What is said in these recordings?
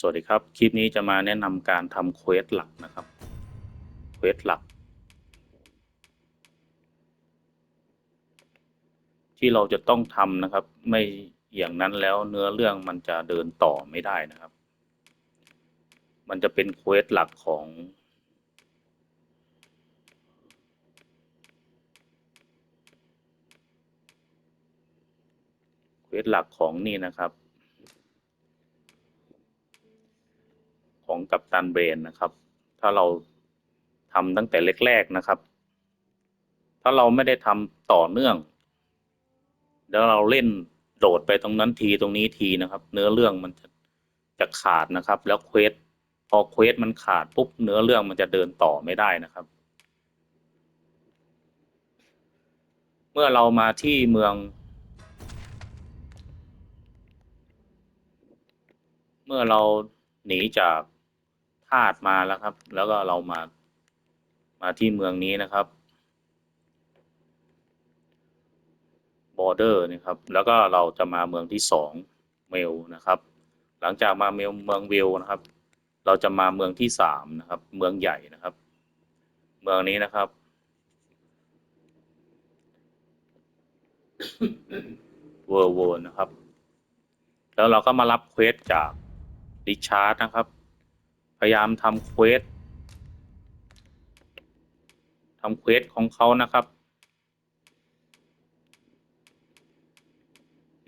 สวัสดีครับ คลิปนี้จะมาแนะนำการทำเควสหลักนะครับ เควสหลัก ที่เราจะต้องทำนะครับ ไม่อย่างนั้นแล้วเนื้อเรื่องมันจะเดินต่อไม่ได้นะครับ มันจะเป็นเควสหลักของเควสหลักของนี่นะครับ ของกัปตันเบรนนะครับ ถ้าเราทำตั้งแต่แรกๆนะครับ ถ้าเราไม่ได้ทำต่อเนื่อง แล้วเราเล่นโดดไปตรงนั้นทีตรงนี้ทีนะครับ เนื้อเรื่องมันจะจะขาดนะครับ แล้วเควสพอเควสมันขาดปุ๊บเนื้อเรื่องมันจะเดินต่อไม่ได้นะครับ เมื่อเรามาที่เมือง เมื่อเราหนีจาก ทาสมาแล้วครับ แล้วก็เรามามาที่เมืองนี้นะครับบอร์เดอร์นี่ครับ แล้วก็เราจะมาเมืองที่สองเมลนะครับ หลังจากมาเมลเมืองเวลนะครับ เราจะมาเมืองที่สามนะครับ เมืองใหญ่นะครับ เมืองนี้นะครับ เวอร์โวนะครับ แล้วเราก็มารับเควสจากริชาร์ดนะครับ พยายามทำเควสทำเควสของเขานะครับ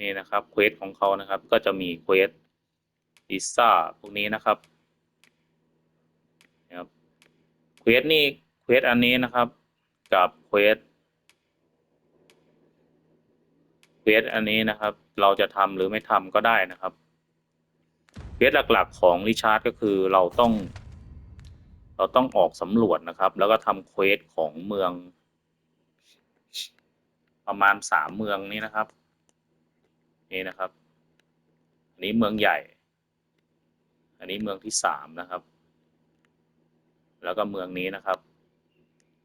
นี่นะครับเควสของเขานะครับ ก็จะมีเควสลิซ่าพวกนี้นะครับนะครับเควสนี่เควสอันนี้นะครับ กับเควสเควสอันนี้นะครับ เราจะทำหรือไม่ทำก็ได้นะครับ เควสหลักๆของริชาร์ดก็คือเราต้อง เราต้องออกสำรวจนะครับ แล้วก็ทำเควสของเมือง ประมาณสามเมืองนี้นะครับ นี่นะครับ อันนี้เมืองใหญ่ อันนี้เมืองที่สามนะครับ แล้วก็เมืองนี้นะครับ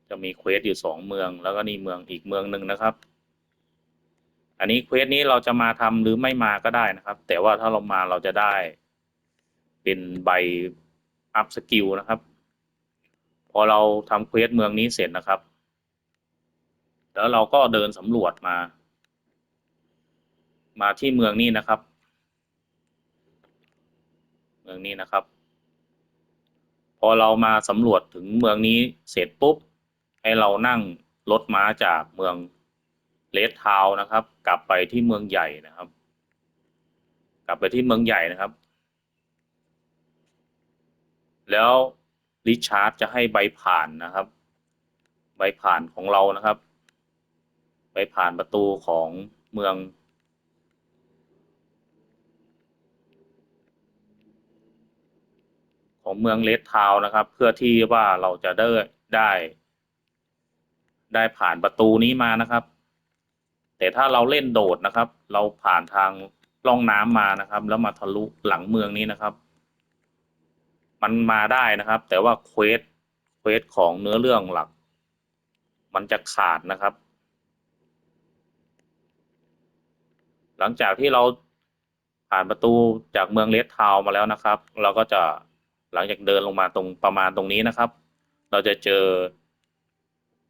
จะมีเควสอยู่สองเมือง แล้วก็นี่เมืองอีกเมืองหนึ่งนะครับอันนี้เควสนี้เราจะมาทำหรือไม่มาก็ได้นะครับ แต่ว่าถ้าเรามาเราจะได้ เป็นใบอัพสกิลนะครับ พอเราทำเควสเมืองนี้เสร็จนะครับ แล้วเราก็เดินสำรวจมา มาที่เมืองนี้นะครับ เมืองนี้นะครับ พอเรามาสำรวจถึงเมืองนี้เสร็จปุ๊บ ให้เรานั่งรถม้าจากเมืองเลดทาวนะครับ กลับไปที่เมืองใหญ่นะครับ กลับไปที่เมืองใหญ่นะครับ แล้วริชาร์ดจะให้ใบผ่านนะครับ ใบผ่านของเรานะครับ ใบผ่านประตูของเมือง ของเมืองเลดทาวน์นะครับ เพื่อที่ว่าเราจะได้ได้ ได้ผ่านประตูนี้มานะครับ แต่ถ้าเราเล่นโดดนะครับ เราผ่านทางล่องน้ำมานะครับ แล้วมาทะลุหลังเมืองนี้นะครับ มันมาได้นะครับ แต่ว่าเควสเควสของเนื้อเรื่องหลัก มันจะขาดนะครับ หลังจากที่เราผ่านประตูจากเมืองเลดทาวมาแล้วนะครับ เราก็จะหลังจากเดินลงมาตรงประมาณตรงนี้นะครับ เราจะเจอ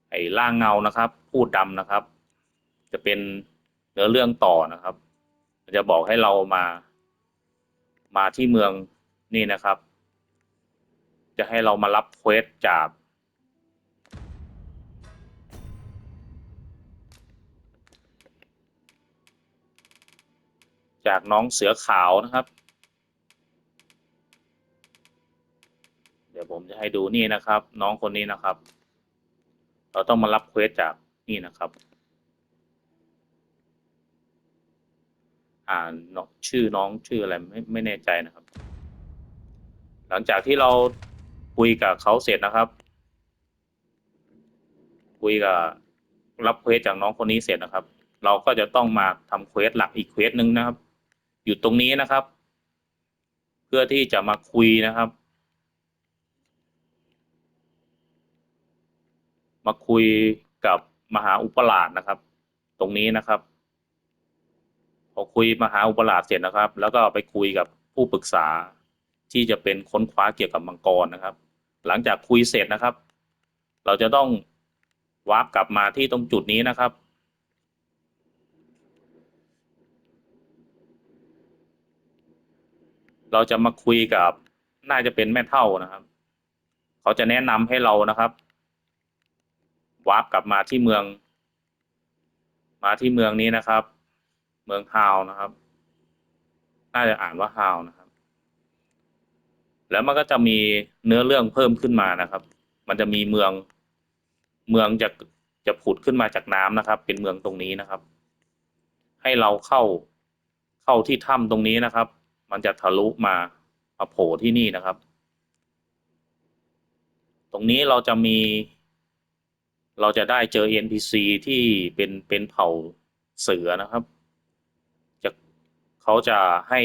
ไอ้ร่างเงานะครับ พูดดำนะครับ จะเป็นเนื้อเรื่องต่อนะครับมันจะบอกให้เรามา มาที่เมืองนี่นะครับ จะให้เรามารับเควสจากจากน้องเสือขาวนะครับ เดี๋ยวผมจะให้ดูนี่นะครับ น้องคนนี้นะครับ เราต้องมารับเควสจากนี่นะครับ อ่านชื่อน้องชื่ออะไรไม่ไม่แน่ใจนะครับ หลังจากที่เรา คุยกับเขาเสร็จนะครับ คุยกับรับเควสจากน้องคนนี้เสร็จนะครับ เราก็จะต้องมาทำเควสหลักอีกเควสหนึ่งนะครับ อยู่ตรงนี้นะครับ เพื่อที่จะมาคุยนะครับ มาคุยกับมหาอุปราชนะครับ ตรงนี้นะครับพอคุยมหาอุปราชเสร็จนะครับ แล้วก็ไปคุยกับผู้ปรึกษาที่จะเป็นค้นคว้าเกี่ยวกับมังกรนะครับ หลังจากคุยเสร็จนะครับ เราจะต้องวาร์ปกลับมาที่ตรงจุดนี้นะครับ เราจะมาคุยกับน่าจะเป็นแม่เท่านะครับ เขาจะแนะนำให้เรานะครับวาร์ปกลับมาที่เมือง มาที่เมืองนี้นะครับ เมืองฮาวนะครับ น่าจะอ่านว่าฮาวนะครับ แล้วมันก็จะมีเนื้อเรื่องเพิ่มขึ้นมานะครับ มันจะมีเมืองเมืองจะจะผุดขึ้นมาจากน้ำนะครับ เป็นเมืองตรงนี้นะครับ ให้เราเข้าเข้าที่ถ้ำตรงนี้นะครับ มันจะทะลุมามาโผล่ที่นี่นะครับ ตรงนี้เราจะมี เราจะได้เจอ NPC ที่เป็นเป็นเผ่าเสือนะครับจะเขาจะให้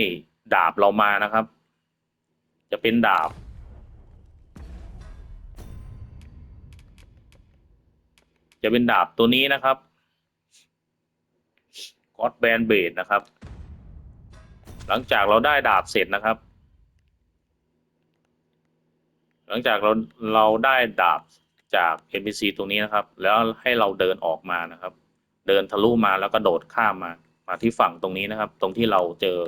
ดาบเรามานะครับ จะเป็นดาบ จะเป็นดาบตัวนี้นะครับ God Band b a d นะครับ หลังจากเราได้ดาบเสร็จนะครับ หลังจากเราเราได้ดาบจาก NPC ตรงนี้นะครับ แล้วให้เราเดินออกมานะครับ เดินทะลุมาแล้วก็โดดข้ามมา มาที่ฝั่งตรงนี้นะครับ ตรงที่เราเจอ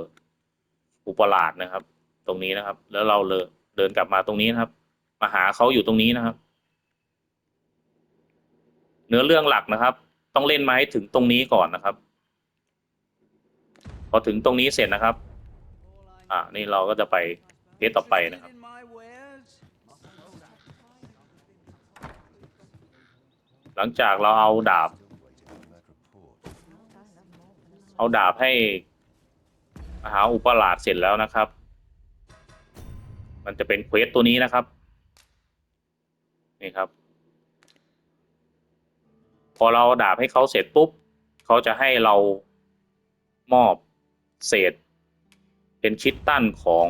อุปราชนะครับ ตรงนี้นะครับ แล้วเราเลยเดินกลับมาตรงนี้นะครับ มาหาเขาอยู่ตรงนี้นะครับ เนื้อเรื่องหลักนะครับ ต้องเล่นมาให้ถึงตรงนี้ก่อนนะครับ พอถึงตรงนี้เสร็จนะครับ อ่านี่เราก็จะไปเพจต่อไปนะครับหลังจากเราเอาดาบ เอาดาบให้มหาอุปราชเสร็จแล้วนะครับ มันจะเป็นเควสตัวนี้นะครับ นี่ครับ พอเราดาบให้เขาเสร็จปุ๊บ เขาจะให้เรามอบเศษ เป็นคิดตั้นของ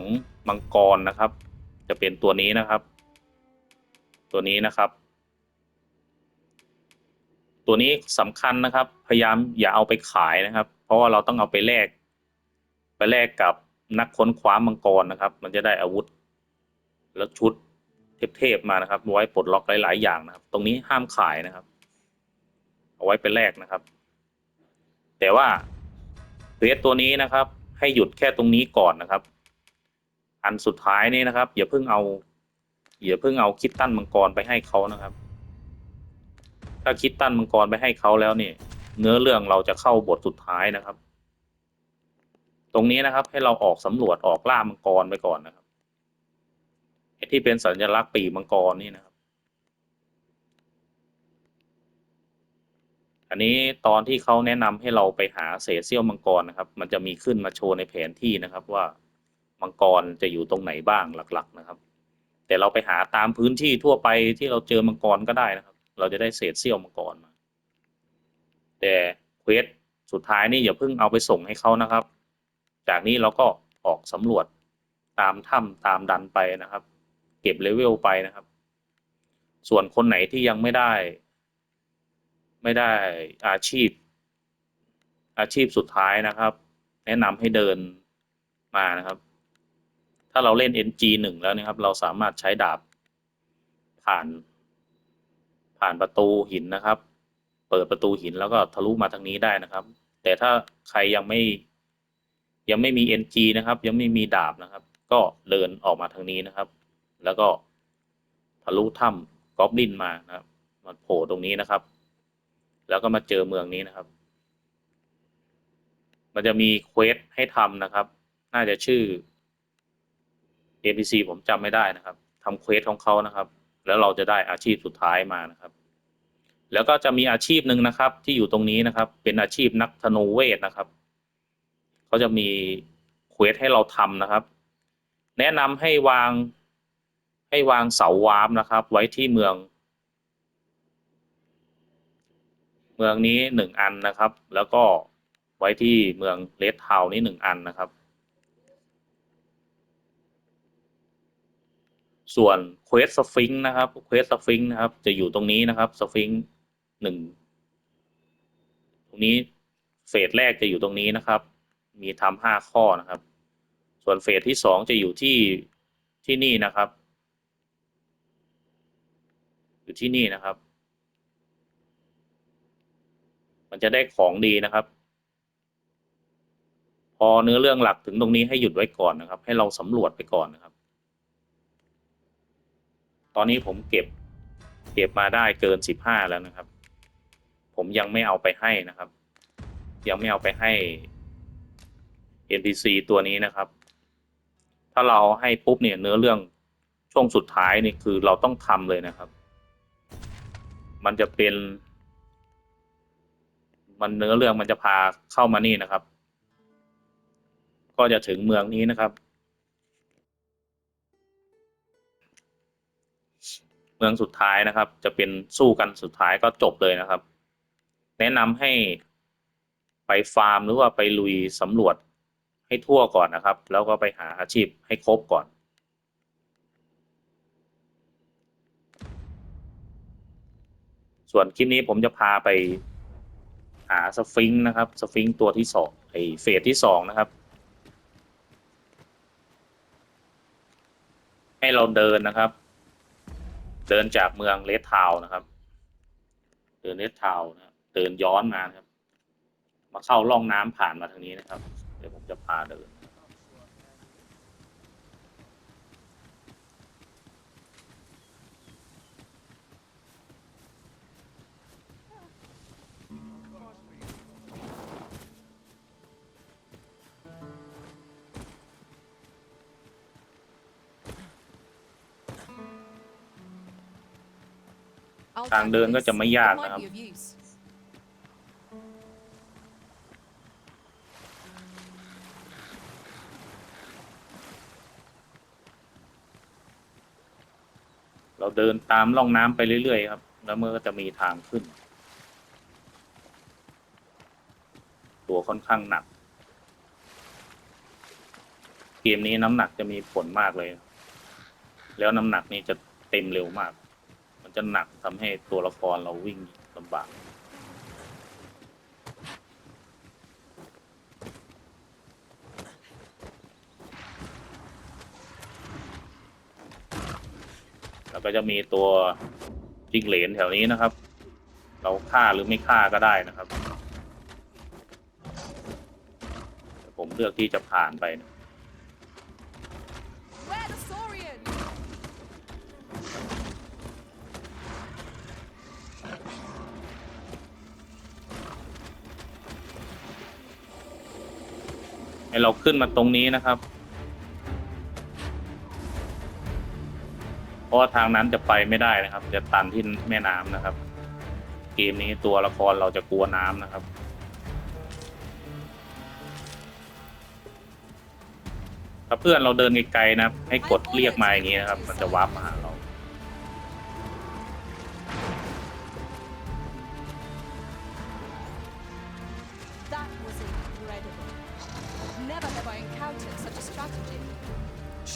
มังกรนะครับ จะเป็นตัวนี้นะครับ ตัวนี้นะครับ ตัวนี้สำคัญนะครับ พยายามอย่าเอาไปขายนะครับ เพราะว่าเราต้องเอาไปแลกไปแลกกับนักค้นคว้ามังกรนะครับ มันจะได้อาวุธ แล้วชุดเทพๆมานะครับ ไว้ปลดล็อกหลาย ๆ อย่างนะครับ ตรงนี้ห้ามขายนะครับ เอาไว้เป็นแลกนะครับ แต่ว่าเควสตัวนี้นะครับ ให้หยุดแค่ตรงนี้ก่อนนะครับ อันสุดท้ายนี่นะครับ อย่าเพิ่งเอาอย่าเพิ่งเอาคิดตั้นมังกรไปให้เขานะครับ ถ้าคิดตั้นมังกรไปให้เขาแล้วเนี่ยเนื้อเรื่องเราจะเข้าบทสุดท้ายนะครับ ตรงนี้นะครับให้เราออกสำรวจออกล่ามังกรไปก่อนนะครับ ที่เป็นสัญลักษณ์ปีมังกรนี่นะครับ อันนี้ตอนที่เขาแนะนำให้เราไปหาเศษเสี้ยวมังกรนะครับ มันจะมีขึ้นมาโชว์ในแผนที่นะครับว่ามังกรจะอยู่ตรงไหนบ้างหลักๆนะครับ แต่เราไปหาตามพื้นที่ทั่วไปที่เราเจอมังกรก็ได้นะครับ เราจะได้เศษเสี้ยวมังกรมา แต่เควสสุดท้ายนี่อย่าเพิ่งเอาไปส่งให้เขานะครับ จากนี้เราก็ออกสำรวจตามถ้ำตามดันไปนะครับ เก็บเลเวลไปนะครับ ส่วนคนไหนที่ยังไม่ได้ ไม่ได้อาชีพ อาชีพสุดท้ายนะครับ แนะนำให้เดินมานะครับ ถ้าเราเล่น NG หนึ่งแล้วนะครับ เราสามารถใช้ดาบผ่านผ่านประตูหินนะครับ เปิดประตูหินแล้วก็ทะลุมาทางนี้ได้นะครับ แต่ถ้าใครยังไม่ยังไม่มี NG นะครับ ยังไม่มีดาบนะครับ ก็เดินออกมาทางนี้นะครับ แล้วก็ทะลุถ้ำกอบลินมานะครับมาโผล่ตรงนี้นะครับ แล้วก็มาเจอเมืองนี้นะครับ มันจะมีเควสให้ทำนะครับ น่าจะชื่อ NPC ผมจำไม่ได้นะครับทำเควสของเขานะครับ แล้วเราจะได้อาชีพสุดท้ายมานะครับ แล้วก็จะมีอาชีพหนึ่งนะครับ ที่อยู่ตรงนี้นะครับ เป็นอาชีพนักธนูเวทนะครับเขาจะมีเควสให้เราทำนะครับ แนะนำให้วาง ให้วางเสาวาร์มนะครับ ไว้ที่เมือง เมืองนี้หนึ่งอันนะครับ แล้วก็ไว้ที่เมืองเลดทาวนี้หนึ่งอันนะครับ ส่วนเควสสฟิงนะครับเควสสฟิงนะครับ จะอยู่ตรงนี้นะครับสฟิงหนึ่งตรงนี้เฟสแรกจะอยู่ตรงนี้นะครับ มีทำห้าข้อนะครับ ส่วนเฟสที่สองจะอยู่ที่ที่นี่นะครับ อยู่ที่นี่นะครับ มันจะได้ของดีนะครับ พอเนื้อเรื่องหลักถึงตรงนี้ให้หยุดไว้ก่อนนะครับ ให้เราสำรวจไปก่อนนะครับ ตอนนี้ผมเก็บ เก็บมาได้เกินสิบห้าแล้วนะครับ ผมยังไม่เอาไปให้นะครับ ยังไม่เอาไปให้ NPC ตัวนี้นะครับ ถ้าเราให้ปุ๊บเนี่ยเนื้อเรื่องช่วงสุดท้ายนี่คือเราต้องทำเลยนะครับ มันจะเป็น มันเนื้อเรื่องมันจะพาเข้ามานี่นะครับ ก็จะถึงเมืองนี้นะครับ เมืองสุดท้ายนะครับ จะเป็นสู้กันสุดท้ายก็จบเลยนะครับ แนะนำให้ไปฟาร์มหรือว่าไปลุยสำรวจให้ทั่วก่อนนะครับ แล้วก็ไปหาอาชีพให้ครบก่อน ส่วนคลิปนี้ผมจะพาไปหาสฟิงค์นะครับ สฟิงค์ตัวที่สองไอเฟสที่สองนะครับ ให้เราเดินนะครับ เดินจากเมืองเลสทาวน์นะครับ เดินเลสทาวนะครับเดินย้อนมานะครับ มาเข้าร่องน้ำผ่านมาทางนี้นะครับ เดี๋ยวผมจะพาเดิน ทางเดินก็จะไม่ยากนะครับเราเดินตามร่องน้ำไปเรื่อยๆครับ แล้วเมื่อก็จะมีทางขึ้น ตัวค่อนข้างหนัก เกมนี้น้ำหนักจะมีผลมากเลย แล้วน้ำหนักนี่จะเต็มเร็วมาก มันจะหนักทำให้ตัวละครเราวิ่งลำบากแล้วก็จะมีตัวจิ้งเหลนแถวนี้นะครับ เราฆ่าหรือไม่ฆ่าก็ได้นะครับ ผมเลือกที่จะผ่านไปนะ เราขึ้นมาตรงนี้นะครับ เพราะาทางนั้นจะไปไม่ได้นะครับ จะตันที่แม่น้ำนะครับ เกมนี้ตัวละครเราจะกลัวน้ำนะครับถ้าเพื่อนเราเดินไกลๆนะครับให้กดเรียกมาอย่างนี้นะครับ มันจะวาร์ปมา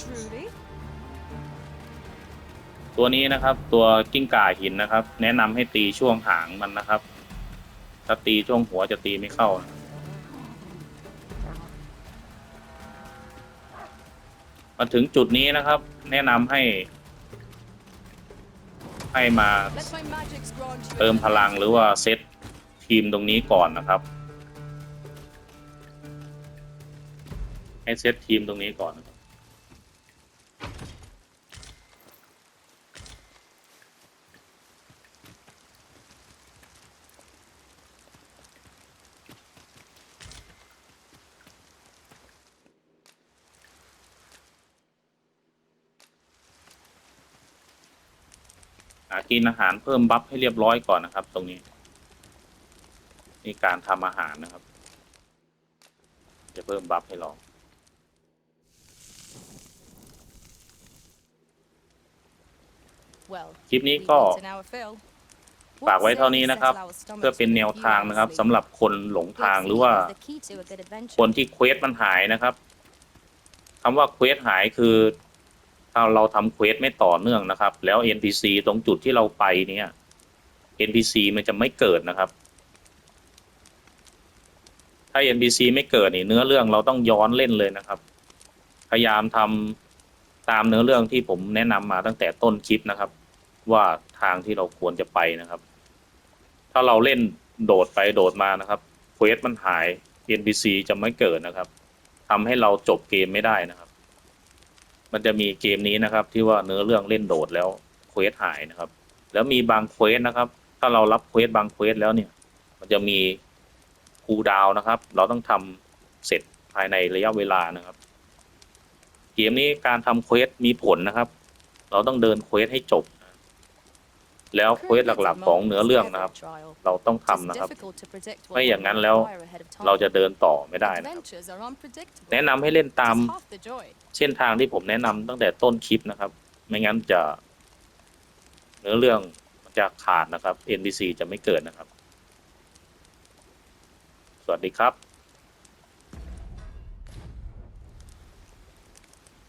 Truly? ตัวนี้นะครับตัวกิ้งก่าหินนะครับ แนะนำให้ตีช่วงหางมันนะครับ ถ้าตีช่วงหัวจะตีไม่เข้านะ มาถึงจุดนี้นะครับ แนะนำให้ ให้มา Let my magics grant you เติมพลังหรือว่าเซตทีมตรงนี้ก่อนนะครับ ให้เซตทีมตรงนี้ก่อน หากินอาหารเพิ่มบัฟให้เรียบร้อยก่อนนะครับ ตรงนี้ นี่การทำอาหารนะครับ จะเพิ่มบัฟให้เรา Well, คลิปนี้ we've ก็ eaten our fill. ฝาก What ไว้เท่า say นี้ we นะครับ settle our stomachs เพื่อเป็นแนว with a ทาง few นะครับ hours สำหรับคนหลง sleep? ทาง Let's หรือ see, ว่า the key to a good adventure. คนที่เควสมันหายนะครับคำว่าเควสหายคือ ถ้าเราทำเควสไม่ต่อเนื่องนะครับ แล้ว NPC ตรงจุดที่เราไปเนี่ย NPC มันจะไม่เกิดนะครับ ถ้า NPC ไม่เกิดนี่เนื้อเรื่องเราต้องย้อนเล่นเลยนะครับ พยายามทำตามเนื้อเรื่องที่ผมแนะนำมาตั้งแต่ต้นคลิปนะครับ ว่าทางที่เราควรจะไปนะครับ ถ้าเราเล่นโดดไปโดดมานะครับเควสมันหาย NPC จะไม่เกิดนะครับทำให้เราจบเกมไม่ได้นะครับ มันจะมีเกมนี้นะครับ ที่ว่าเนื้อเรื่องเล่นโดดแล้วเควสหายนะครับ แล้วมีบางเควสนะครับ ถ้าเรารับเควสบางเควสแล้วเนี่ย มันจะมีคูลดาวนะครับ เราต้องทำเสร็จภายในระยะเวลานะครับ เกมนี้การทำเควสมีผลนะครับ เราต้องเดินเควสให้จบ แล้วเควสหลักๆของเนื้อเรื่องนะครับ เราต้องทำนะครับ ไม่อย่างนั้นแล้วเราจะเดินต่อไม่ได้นะครับแนะนำให้เล่นตามเส้นทางที่ผมแนะนำตั้งแต่ต้นคลิปนะครับ ไม่งั้นจะ เนื้อเรื่องมันจะขาดนะครับ NPC จะไม่เกิดนะครับ สวัสดีครับ